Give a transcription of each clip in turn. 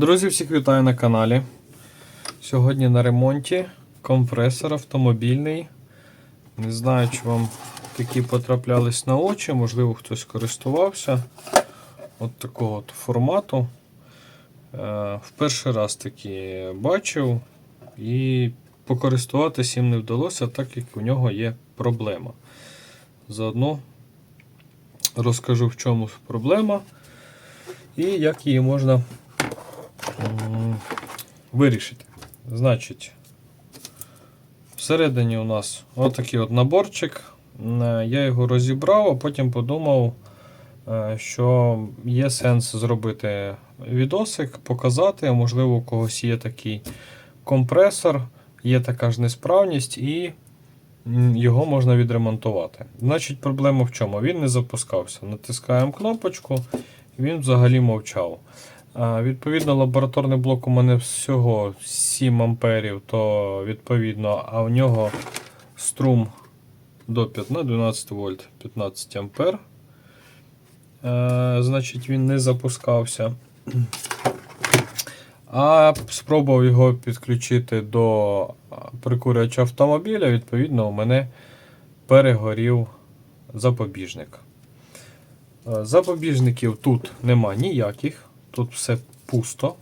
Друзі, всіх вітаю на каналі. Сьогодні на ремонті компресор автомобільний. Не знаю, чи вам такі потраплялись на очі, можливо, хтось користувався. От такого от формату. Е, В перший раз такі бачив і покористуватися їм не вдалося, так як у нього є проблема. Заодно розкажу, в чому проблема і як її можна вирішити. Значить, всередині у нас отакий от наборчик. Е, Я його розібрав, а потім подумав, е, що є сенс зробити відосик, показати. Можливо, у когось є такий компресор, є така ж несправність, і його можна відремонтувати. Значить, проблема в чому? Він не запускався. Натискаємо кнопочку, він взагалі мовчав. Відповідно, лабораторний блок у мене всього 7 амперів, то відповідно, а в нього струм до 15, 12 вольт 15 ампер. Е, значить, він не запускався. А спробував його підключити до прикурювача автомобіля. Відповідно, у мене перегорів запобіжник. Е, Запобіжників тут нема ніяких. Тут все пусто.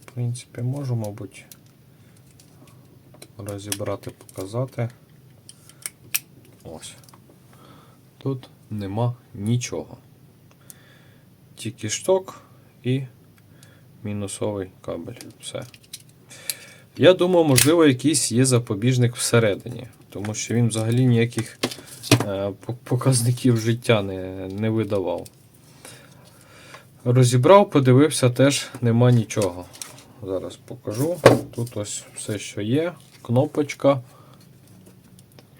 В принципі, можу, мабуть, розібрати, показати. Ось. Тут нема нічого. Тільки шток і мінусовий кабель. Все. Я думав, можливо, якийсь є запобіжник всередині, тому що він взагалі ніяких е, показників життя не, не видавав. Розібрав, подивився, теж нема нічого. Зараз покажу. Тут ось все, що є. Кнопочка.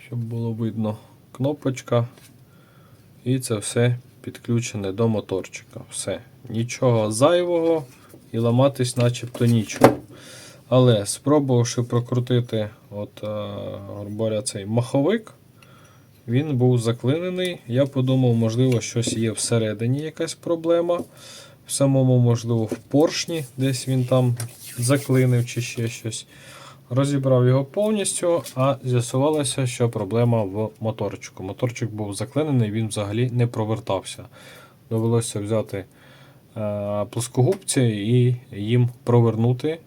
Щоб було видно. Кнопочка. І це все підключене до моторчика. Все. Нічого зайвого і ламатись начебто нічого. Але спробувавши прокрутити от, е, говоря, цей маховик, він був заклинений. Я подумав, можливо, щось є всередині, якась проблема. В самому, можливо, в поршні, десь він там заклинив чи ще щось. Розібрав його повністю, а з'ясувалося, що проблема в моторчику. Моторчик був заклинений, він взагалі не провертався. Довелося взяти е, плоскогубці і їм провернути.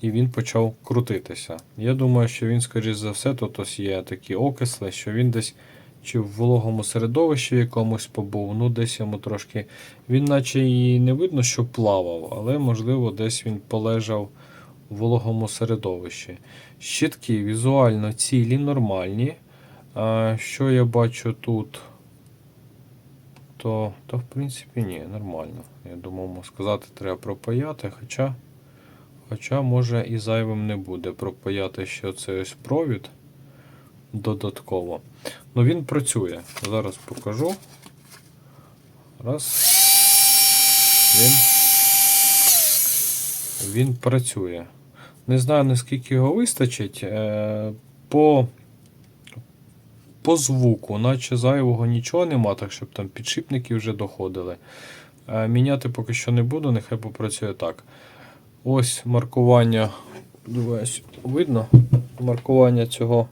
І він почав крутитися. Я думаю, що він, скоріш за все, тут ось є такі окисли, що він десь чи в вологому середовищі якомусь побув, ну десь йому трошки. Він наче і не видно, що плавав, але можливо десь він полежав в вологому середовищі. Щитки візуально цілі, нормальні. А, що я бачу тут? То, то в принципі ні, нормально. Я думав, сказати, треба пропаяти, хоча. Хоча, може, і зайвим не буде пропаяти ще цей ось провід додатково. Ну він працює. Зараз покажу. Раз. Він. Він працює. Не знаю, наскільки його вистачить. Е, По, по звуку, наче зайвого нічого нема, так щоб там підшипники вже доходили. Е, Міняти поки що не буду, нехай попрацює так. Ось маркування. Дивись, видно маркування цього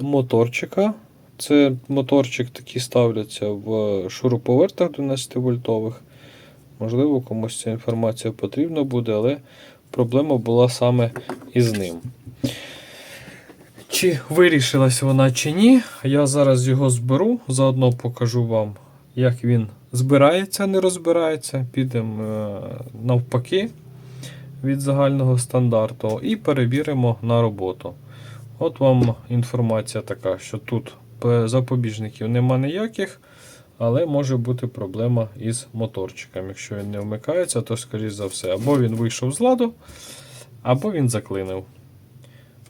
моторчика. Це моторчик такі ставляться в шуруповертах 12 вольтових. Можливо, комусь ця інформація потрібна буде, але проблема була саме із ним. Чи вирішилась вона чи ні, я зараз його зберу, заодно покажу вам, як він збирається, не розбирається. Підемо е, навпаки від загального стандарту і перевіримо на роботу. От вам інформація така, що тут запобіжників нема ніяких, але може бути проблема із моторчиком. Якщо він не вмикається, то, скоріш за все, або він вийшов з ладу, або він заклинив.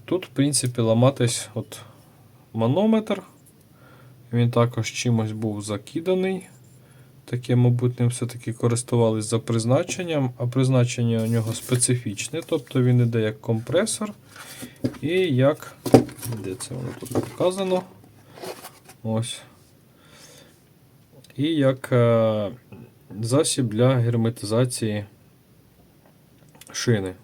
Тут, в принципі, ламатись от манометр. Він також чимось був закиданий. Таке, мабуть, ним все-таки користувались за призначенням, а призначення у нього специфічне, тобто він іде як компресор і як. Де це воно тут показано? Ось. І як е, засіб для герметизації шини.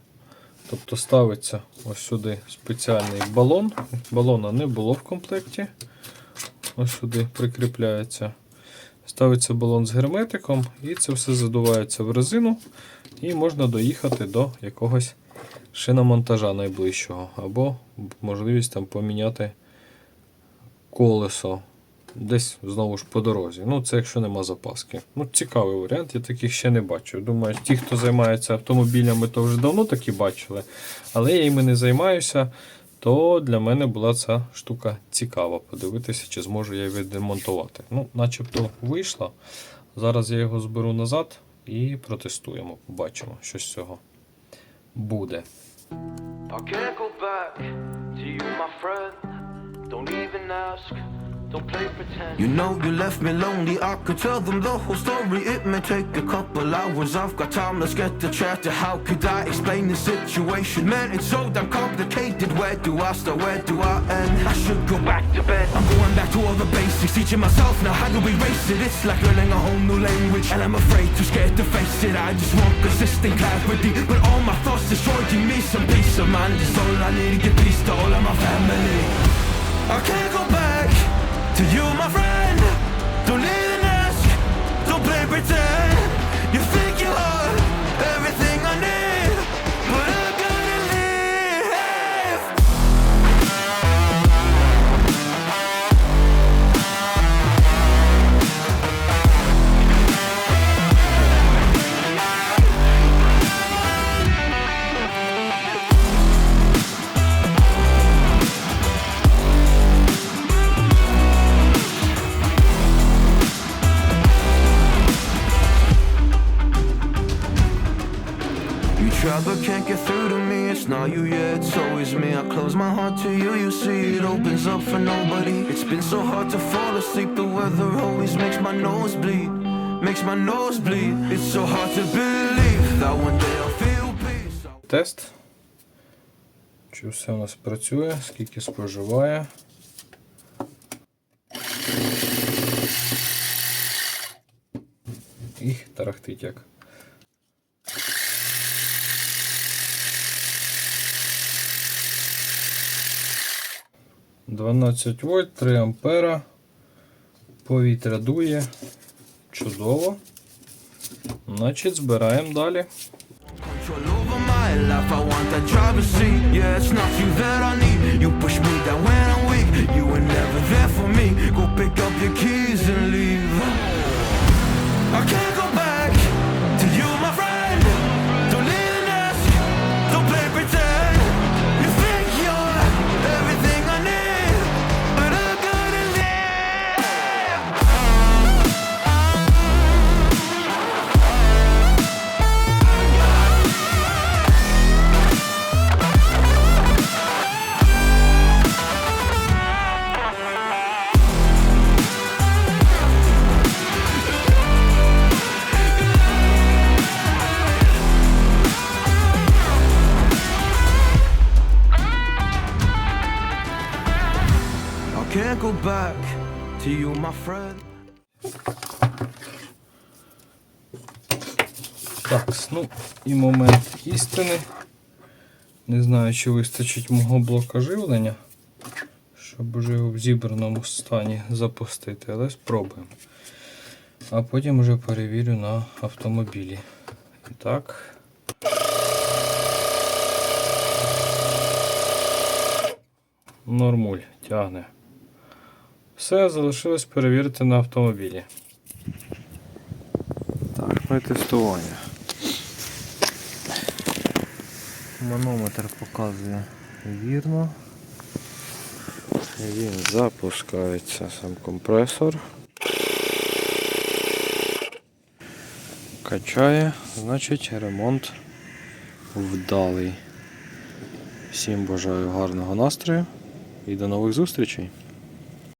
Тобто ставиться ось сюди спеціальний балон. Балона не було в комплекті. Ось сюди прикріпляється. Ставиться балон з герметиком, і це все задувається в резину, і можна доїхати до якогось шиномонтажа найближчого. Або можливість там поміняти колесо десь знову ж по дорозі. Ну, це якщо нема запаски. Ну, цікавий варіант, я таких ще не бачив. Думаю, ті, хто займається автомобілями, то вже давно такі бачили. Але я іми не займаюся, то для мене була ця штука цікава. Подивитися, чи зможу я відремонтувати. Ну, начебто вийшло. Зараз я його зберу назад і протестуємо. Побачимо, що з цього буде. I can't go back to you, my friend. Don't even ask. You know you left me lonely, I could tell them the whole story. It may take a couple hours, I've got time, let's get the chat How could I explain the situation? Man, it's so damn complicated Where do I start, where do I end? I should go back to bed. I'm going back to all the basics, teaching myself now how to erase it? It's like learning a whole new language And I'm afraid, too scared to face it. I just want consistent clarity But all my thoughts destroying me Some peace of mind. Is all I need to give peace to all of my family. I can't go back to you, my friend. Don't even ask, don't play pretend. But can't get through to me. It's not you yet, it's always me. I close my heart to you, you see it opens up for nobody. It's been so hard to fall asleep. The weather always makes my nose bleed, makes my nose bleed. It's so hard to believe that one day I'll feel peace. Тест. Чи все у нас працює, скільки споживає. І тарахтить як. Дванадцять вольт, 3 ампера. Повітря дує. Чудово. Значить, збираємо далі. Back to you, my friend. Так, ну і момент істини. Не знаю, чи вистачить мого блока живлення, щоб вже в зібраному стані запустити, але спробуємо. А потім вже перевірю на автомобілі. І так. Нормуль тягне. Все, залишилось перевірити на автомобілі. Так, і тестування. Манометр показує вірно. Він запускається сам компресор. Качає, значить ремонт вдалий. Всім бажаю гарного настрою і до нових зустрічей!